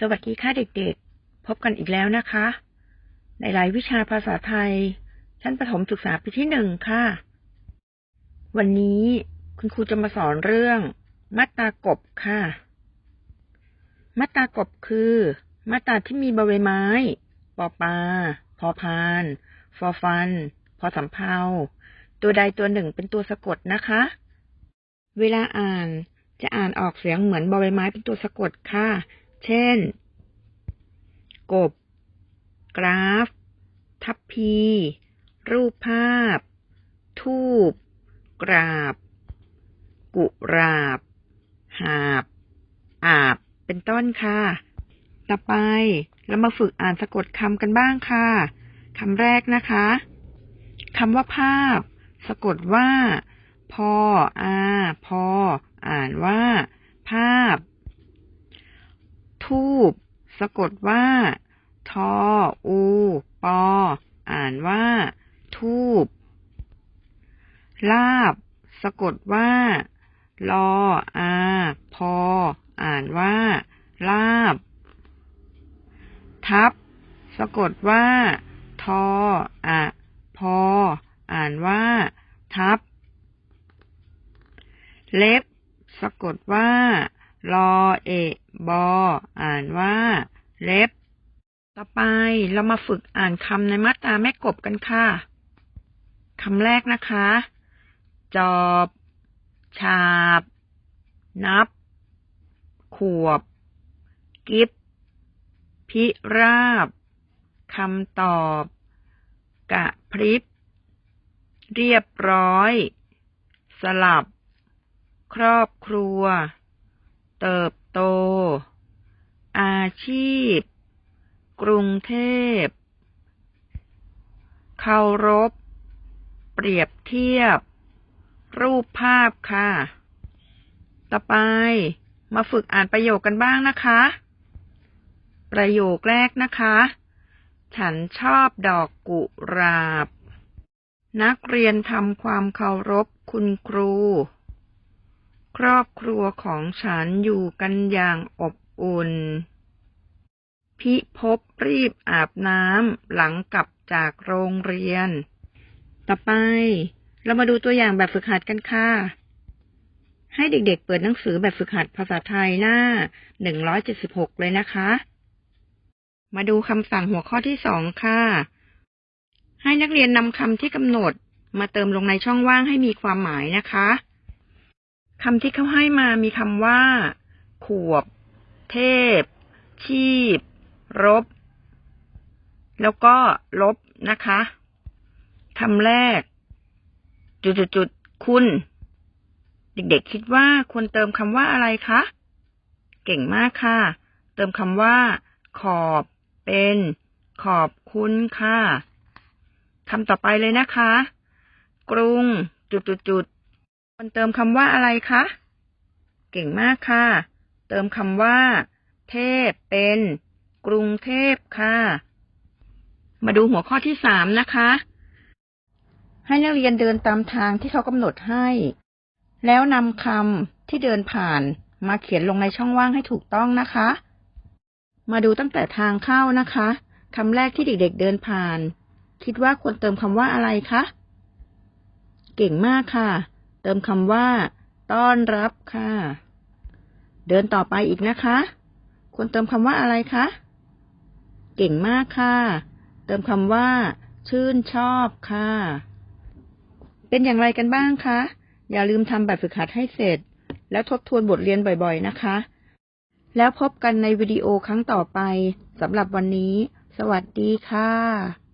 สวัสดีค่ะเด็กๆ พบกันอีกแล้วนะคะ ในรายวิชาภาษาไทย ชั้นประถมศึกษาปีที่หนึ่งค่ะ วันนี้คุณครูจะมาสอนเรื่องมาตรากบค่ะ มาตรากบคือ มาตราที่มีบใบไม้ ปอปลาพอพาน ฟอฟัน พอสำเพาตัวใดตัวหนึ่งเป็นตัวสะกดนะคะ เวลาอ่านจะอ่านออกเสียงเหมือนบใบไม้เป็นตัวสะกดค่ะ เช่น กบ กราฟ ทัพพี รูปภาพ ทูบ กราบ กุราบ หาบ อาบ เป็นต้นค่ะ ต่อไปเรามาฝึกอ่านสะกดคำกันบ้างค่ะคำแรกนะคะคำว่าภาพ สะกดว่าพออาพอ อ่านว่าภาพ ทูบ สะกดว่า ทอ อู ปอ อ่านว่า ทูบ ลาบ สะกดว่า ลอ อา พอ อ่านว่า ลาบ ทับ สะกดว่า ทอ อะ พอ อ่านว่า ทับ เล็บ สะกดว่า ลอเอะบอ อ่านว่า เล็บ ต่อไปเรามาฝึกอ่านคำในมาตราแม่กบกันค่ะคำแรกนะคะ จอบ ฉาบ นับ ขวบ กิฟพิราบคำตอบ กะพริบ เรียบร้อย สลับ ครอบครัว เติบโต อาชีพ กรุงเทพ เคารพ เปรียบเทียบ รูปภาพค่ะ ต่อไปมาฝึกอ่านประโยคกันบ้างนะคะ ประโยคแรกนะคะ ฉันชอบดอกกุหลาบ นักเรียนทำความเคารพคุณครู ครอบครัวของฉันอยู่กันอย่างอบ อุ่น พิภพรีบอาบน้ำหลังกลับจากโรงเรียน ต่อไป เรามาดูตัวอย่างแบบฝึกหัดกันค่ะ ให้เด็กๆเปิดหนังสือแบบฝึกหัดภาษาไทยหน้า 176 เลยนะคะ มาดูคำสั่งหัวข้อที่สองค่ะ ให้นักเรียนนำคำที่กำหนดมาเติมลงในช่องว่างให้มีความหมายนะคะคำที่เขาให้มามีคำว่า ขวบ เทพ ชีพ รบ แล้วก็ลบนะคะคำแรก จุดๆๆคุณ เด็กๆคิดว่าควรเติมคำว่าอะไรคะ เก่งมากค่ะ เติมคำว่า ขอบเป็นขอบคุณค่ะคำต่อไปเลยนะคะ กรุง จุดๆๆควรเติมคำว่าอะไรคะ เก่งมากค่ะ เติมคำว่า เทพเป็น กรุงเทพค่ะ มาดูหัวข้อที่สามนะคะ ให้นักเรียนเดินตามทางที่เขากำหนดให้ แล้วนำคำที่เดินผ่านมาเขียนลงในช่องว่างให้ถูกต้องนะคะ มาดูตั้งแต่ทางเข้านะคะคำแรกที่เด็กๆเดินผ่าน คิดว่าควรเติมคำว่าอะไรคะ เก่งมากค่ะ เติมคำว่า ต้อนรับค่ะ เดินต่อไปอีกนะคะ ควรเติมคำว่าอะไรคะ เก่งมากค่ะ เติมคำว่า ชื่นชอบค่ะ เป็นอย่างไรกันบ้างคะ อย่าลืมทำแบบฝึกหัดให้เสร็จ แล้วทบทวนบทเรียนบ่อยๆนะคะ แล้วพบกันในวิดีโอครั้งต่อไปสำหรับวันนี้ สวัสดีค่ะ